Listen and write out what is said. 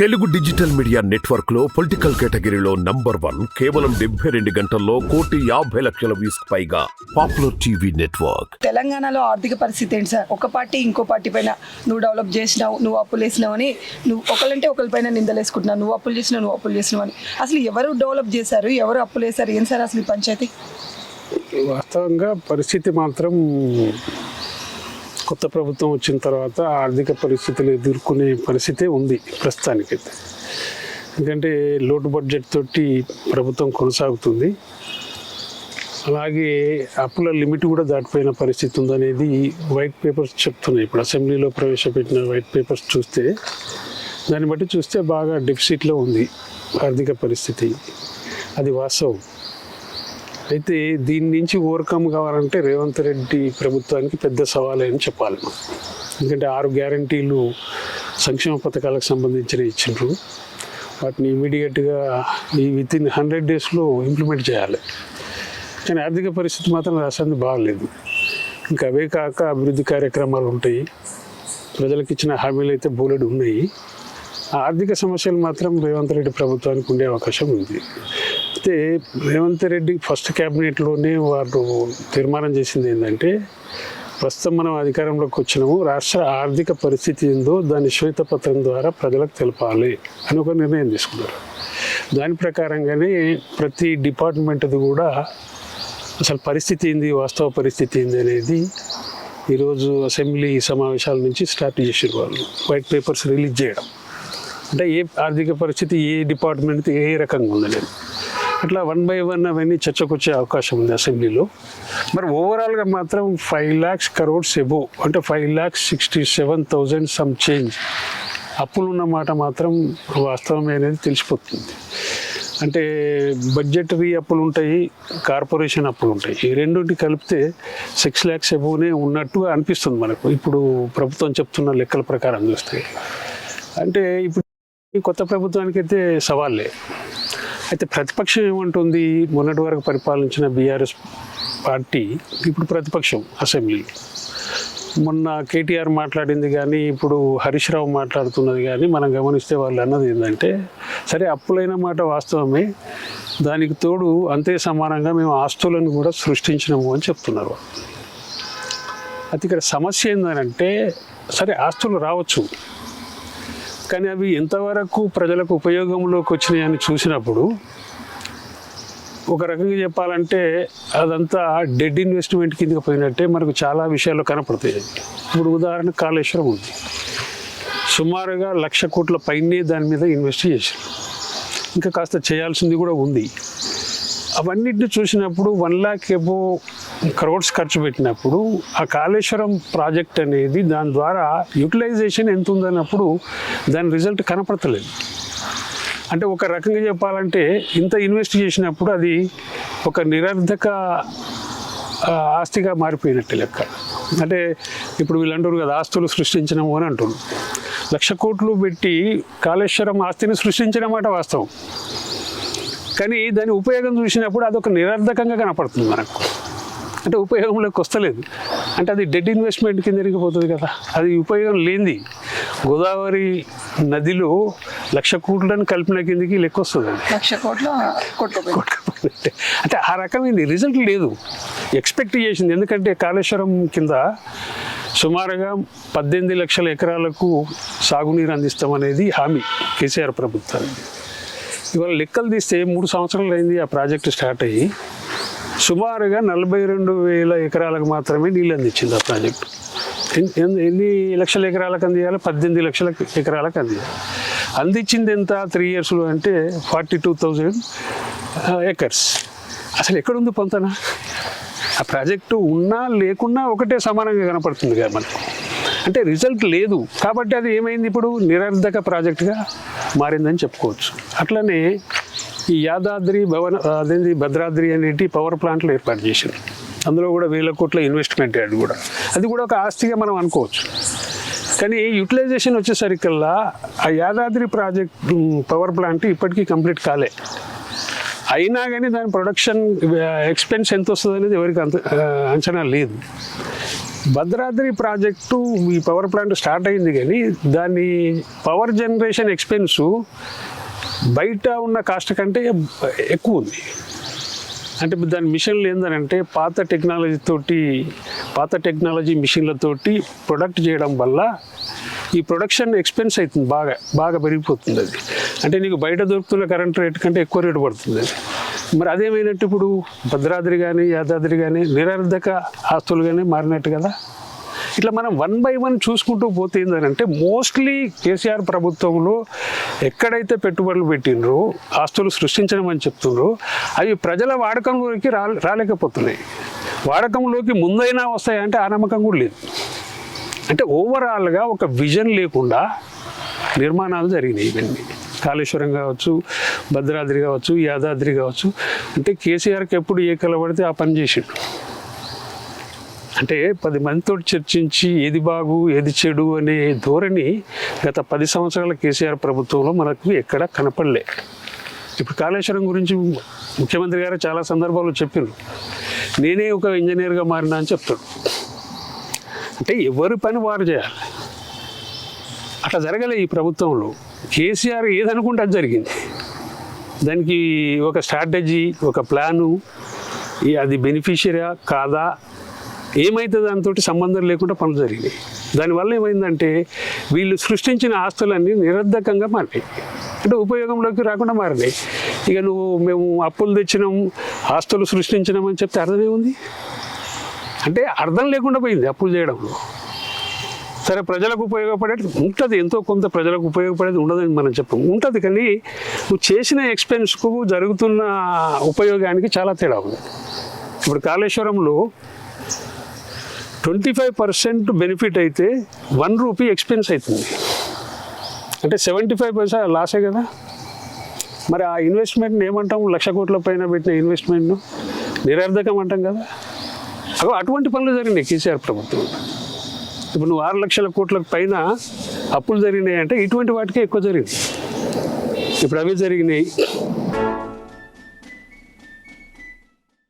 Telugu digital media నెట్వర్క్లో political కేటగిరీలో number one కేవలం డెబ్బై రెండు గంటల్లో కోటి యాభై లక్షల వ్యూస్ పైగా పాపులర్ టీవీ నెట్వర్క్. తెలంగాణలో ఆర్థిక పరిస్థితి ఏంటి సార్? ఒక పార్టీ ఇంకో పార్టీ పైన నువ్వు డెవలప్ చేసినావు నువ్వు అప్పులు వేసినావు అని నువ్వు ఒకళ్ళంటే ఒకరిపైన నిందలేసుకుంటున్నావు. నువ్వు అప్పులు చేసినావు నువ్వు అప్పులు చేసినావు అని. అసలు ఎవరు డెవలప్ చేశారు? ఎవరు అప్పులు వేశారు? ఏం సార్ అసలు పంచాయతీ? వాస్తవంగా పరిస్థితి మాత్రం కొత్త ప్రభుత్వం వచ్చిన తర్వాత ఆర్థిక పరిస్థితులు ఎదుర్కొనే పరిస్థితే ఉంది ప్రస్తుతానికైతే. ఎందుకంటే లోటు బడ్జెట్ తోటి ప్రభుత్వం కొనసాగుతుంది. అలాగే అప్పుల లిమిట్ కూడా దాటిపోయిన పరిస్థితి ఉందనేది వైట్ పేపర్స్ చెప్తున్నాయి. ఇప్పుడు అసెంబ్లీలో ప్రవేశపెట్టిన వైట్ పేపర్స్ చూస్తే దాన్ని బట్టి చూస్తే బాగా డెఫిసిట్లో ఉంది ఆర్థిక పరిస్థితి. అది వాస్తవం. అయితే దీని నుంచి ఓవర్కమ్ కావాలంటే రేవంత్ రెడ్డి ప్రభుత్వానికి పెద్ద సవాలే అని చెప్పాలి. మనం. ఎందుకంటే ఆరు గ్యారంటీలు సంక్షేమ పథకాలకు సంబంధించిన ఇచ్చిండ్రు. వాటిని ఇమీడియట్గా ఈ విత్ ఇన్ హండ్రెడ్ డేస్లో ఇంప్లిమెంట్ చేయాలి. కానీ ఆర్థిక పరిస్థితి మాత్రం రాష్ట్రానికి బాగలేదు. ఇంకా అవే కాక అభివృద్ధి కార్యక్రమాలు ఉంటాయి. ప్రజలకు ఇచ్చిన హామీలు అయితే బోలెడు ఉన్నాయి. ఆ ఆర్థిక సమస్యలు మాత్రం రేవంత్ రెడ్డి ప్రభుత్వానికి ఉండే అవకాశం ఉంది. అయితే రేవంత్ రెడ్డి ఫస్ట్ క్యాబినెట్లోనే వారు తీర్మానం చేసింది ఏంటంటే ప్రస్తుతం మనం అధికారంలోకి వచ్చినాము రాష్ట్ర ఆర్థిక పరిస్థితి ఏందో దాని శ్వేతపత్రం ద్వారా ప్రజలకు తెలపాలి అని ఒక నిర్ణయం తీసుకున్నారు. దాని ప్రకారంగానే ప్రతి డిపార్ట్మెంట్ది కూడా అసలు పరిస్థితి ఏంది వాస్తవ పరిస్థితి ఏంది అనేది ఈరోజు అసెంబ్లీ సమావేశాల నుంచి స్టార్ట్ చేసారు వాళ్ళు. వైట్ పేపర్స్ రిలీజ్ చేయడం. అంటే ఏ ఆర్థిక పరిస్థితి ఏ డిపార్ట్మెంట్ ఏ రకంగా ఉందనేది. అట్లా వన్ బై వన్ అవన్నీ చర్చకు వచ్చే అవకాశం ఉంది అసెంబ్లీలో. మరి ఓవరాల్గా మాత్రం ఫైవ్ ల్యాక్స్ కరోడ్స్ ఎబో అంటే five lakhs sixty seven thousand some change అప్పులున్న మాట మాత్రం వాస్తవమే అనేది తెలిసిపోతుంది. అంటే బడ్జెటరీ అప్పులు ఉంటాయి కార్పొరేషన్ అప్పులు ఉంటాయి. ఈ రెండింటి కలిపితే సిక్స్ ల్యాక్స్ ఎబోనే ఉన్నట్టుగా అనిపిస్తుంది మనకు. ఇప్పుడు ప్రభుత్వం చెప్తున్న లెక్కల ప్రకారం చూస్తే. అంటే ఇప్పుడు కొత్త ప్రభుత్వానికైతే సవాళ్ళే. అయితే ప్రతిపక్షం ఏమంటుంది? మొన్నటి వరకు పరిపాలించిన బీఆర్ఎస్ పార్టీ ఇప్పుడు ప్రతిపక్షం అసెంబ్లీ. మొన్న కేటీఆర్ మాట్లాడింది కానీ ఇప్పుడు హరీష్ రావు మాట్లాడుతున్నది కానీ మనం గమనిస్తే వాళ్ళు అన్నది ఏంటంటే సరే అప్పులైన మాట వాస్తవమే దానికి తోడు అంతే సమానంగా మేము ఆస్తులను కూడా సృష్టించినాము అని చెప్తున్నారు. అయితే ఇక్కడ సమస్య ఏంటంటే సరే ఆస్తులు రావచ్చు. కానీ అవి ఎంతవరకు ప్రజలకు ఉపయోగంలోకి వచ్చినాయి అని చూసినప్పుడు ఒక రకంగా చెప్పాలంటే అదంతా డెడ్ ఇన్వెస్ట్మెంట్ కిందకి పోయినట్టే మనకు చాలా విషయాలు కనపడతాయి. ఇప్పుడు ఉదాహరణ కాళేశ్వరం ఉంది. సుమారుగా లక్ష కోట్ల పైనే దాని మీద ఇన్వెస్ట్ చేశారు. ఇంకా కాస్త చేయాల్సింది కూడా ఉంది. అవన్నిటిని చూసినప్పుడు వన్ ల్యాక్ ఎబో క్రోడ్స్ ఖర్చు పెట్టినప్పుడు ఆ కాళేశ్వరం ప్రాజెక్ట్ అనేది దాని ద్వారా యూటిలైజేషన్ ఎంత ఉందన్నప్పుడు దాని రిజల్ట్ కనపడతలేదు. అంటే ఒక రకంగా చెప్పాలంటే ఇంత ఇన్వెస్ట్ చేసినప్పుడు అది ఒక నిరర్ధక ఆస్తిగా మారిపోయినట్టు లెక్క. అంటే ఇప్పుడు వీళ్ళు అంటారు కదా ఆస్తులు సృష్టించినము అని అంటున్నారు. లక్ష కోట్లు పెట్టి కాళేశ్వరం ఆస్తిని సృష్టించినమాట వాస్తవం. కానీ దాని ఉపయోగం చూసినప్పుడు అదొక నిరర్ధకంగా కనపడుతుంది మనకు. అంటే ఉపయోగంలోకి వస్తలేదు. అంటే అది డెడ్ ఇన్వెస్ట్మెంట్ కింద జరిగిపోతుంది కదా. అది ఉపయోగం లేనిది. గోదావరి నదిలో లక్ష కోట్లను కలిపిన కిందకి లెక్క వస్తుంది లక్ష కోట్ల కొట్టుకుపోయినట్టే. అంటే ఆ రకమైంది. రిజల్ట్ లేదు. ఎక్స్పెక్ట్ చేసింది. ఎందుకంటే కాళేశ్వరం కింద సుమారుగా పద్దెనిమిది లక్షల ఎకరాలకు సాగునీరు అందిస్తామనేది హామీ కేసీఆర్ ప్రభుత్వానికి. ఇవాళ లెక్కలు తీస్తే మూడు సంవత్సరాలు అయింది ఆ ప్రాజెక్టు స్టార్ట్ అయ్యి. సుమారుగా నలభై రెండు వేల ఎకరాలకు మాత్రమే నీళ్ళు అందించింది ఆ ప్రాజెక్టు. ఎన్ని లక్షల ఎకరాలకు అందియాలి? పద్దెనిమిది లక్షల ఎకరాలకు అందియాలి. అందించింది ఎంత త్రీ ఇయర్స్లో అంటే ఫార్టీ టూ థౌజండ్ ఎకర్స్. అసలు ఎక్కడుంది పొంతన? ఆ ప్రాజెక్టు ఉన్నా లేకున్నా ఒకటే సమానంగా కనపడుతుంది కదా మనకు. అంటే రిజల్ట్ లేదు. కాబట్టి అది ఏమైంది ఇప్పుడు? నిరర్ధక ప్రాజెక్టుగా మారిందని చెప్పుకోవచ్చు. అట్లనే ఈ యాదాద్రి భవన అదేంటి భద్రాద్రి అనేటి పవర్ ప్లాంట్లు ఏర్పాటు చేశారు అందులో కూడా వేల కోట్ల ఇన్వెస్ట్మెంట్ అది కూడా. అది కూడా ఒక ఆస్తిగా మనం అనుకోవచ్చు. కానీ యూటిలైజేషన్ వచ్చేసరికల్లా ఆ యాదాద్రి ప్రాజెక్ట్ పవర్ ప్లాంట్ ఇప్పటికీ కంప్లీట్ కాలే. అయినా కానీ దాని ప్రొడక్షన్ ఎక్స్పెన్స్ ఎంత వస్తుంది అనేది ఎవరికి అంత అంచనా లేదు. భద్రాద్రి ప్రాజెక్టు ఈ పవర్ ప్లాంట్ స్టార్ట్ అయింది కానీ దాని పవర్ జనరేషన్ ఎక్స్పెన్సు బయట ఉన్న కాస్ట్ కంటే ఎక్కువ ఉంది. అంటే దాని మిషన్లు ఏంటంటే పాత టెక్నాలజీ తోటి పాత టెక్నాలజీ మిషన్లతోటి ప్రొడక్ట్ చేయడం వల్ల ఈ ప్రొడక్షన్ ఎక్స్పెన్స్ అవుతుంది బాగా బాగా పెరిగిపోతుంది అది. అంటే నీకు బయట దొరుకుతున్న కరెంట్ రేట్ కంటే ఎక్కువ రేటు పడుతుంది అది. మరి అదేమైనట్టు ఇప్పుడు భద్రాద్రి కానీ యాదాద్రి కానీ నిరర్ధక ఆస్తులు కానీ మారినట్టు కదా? ఇట్లా మనం వన్ బై వన్ చూసుకుంటూ పోతే ఏంటంటే మోస్ట్లీ కేసీఆర్ ప్రభుత్వంలో ఎక్కడైతే పెట్టుబడులు పెట్టినరో ఆస్తులు సృష్టించడం అని చెప్తుండ్రో అవి ప్రజల వాడకంలోకి రాలేకపోతున్నాయి. వాడకంలోకి ముందైనా వస్తాయంటే ఆ నమ్మకం కూడా లేదు. అంటే ఓవరాల్గా ఒక విజన్ లేకుండా నిర్మాణాలు జరిగినాయి ఇవన్నీ. కాళేశ్వరం కావచ్చు భద్రాద్రి కావచ్చు యాదాద్రి కావచ్చు. అంటే కేసీఆర్కి ఎప్పుడు ఏ కలబడితే ఆ పని చేసిండు. అంటే పది మందితో చర్చించి ఏది బాగు ఏది చెడు అనే ధోరణి గత పది సంవత్సరాల కేసీఆర్ ప్రభుత్వంలో మనకు ఎక్కడ కనపడలే. ఇప్పుడు కాళేశ్వరం గురించి ముఖ్యమంత్రి గారు చాలా సందర్భాలు చెప్పారు నేనే ఒక ఇంజనీర్గా మారినా అని చెప్తాడు అంటే ఎవరి పని వారు చేయాలి. అట్లా జరగలే ఈ ప్రభుత్వంలో. కేసీఆర్ ఏదనుకుంటే అది జరిగింది. దానికి ఒక స్ట్రాటజీ ఒక ప్లాను ఈ అది బెనిఫిషియరా కాదా ఏమైతే దానితో సంబంధం లేకుండా పనులు జరిగినాయి. దానివల్ల ఏమైందంటే వీళ్ళు సృష్టించిన ఆస్తులన్నీ నిరర్ధకంగా మారినాయి. అంటే ఉపయోగంలోకి రాకుండా మారినాయి. ఇక నువ్వు మేము అప్పులు తెచ్చినాం ఆస్తులు సృష్టించినాం అని చెప్తే అర్థమేముంది అంటే అర్థం లేకుండా పోయింది అప్పులు చేయడంలో సరే ప్రజలకు ఉపయోగపడేది ఉంటుంది. ఎంతో కొంత ప్రజలకు ఉపయోగపడేది ఉండదని మనం చెప్పం. ఉంటుంది కానీ నువ్వు చేసిన ఎక్స్పెన్స్కు జరుగుతున్న ఉపయోగానికి చాలా తేడా ఉంది. ఇప్పుడు కాళేశ్వరంలో ట్వంటీ ఫైవ్ పర్సెంట్ బెనిఫిట్ అయితే వన్ రూపీ ఎక్స్పెన్స్ అవుతుంది. అంటే సెవెంటీ ఫైవ్ పర్సెంట్ లాసే కదా. మరి ఆ ఇన్వెస్ట్మెంట్ని ఏమంటాం లక్ష కోట్ల పైన పెట్టిన ఇన్వెస్ట్మెంట్ను నిరర్ధకం అంటాం కదా. అగో అటువంటి పనులు జరిగినాయి కేసీఆర్ ప్రభుత్వం. ఇప్పుడు నువ్వు ఆరు లక్షల కోట్ల పైన అప్పులు జరిగినాయి అంటే ఇటువంటి వాటికే ఎక్కువ జరిగింది. ఇప్పుడు అవి జరిగినాయి.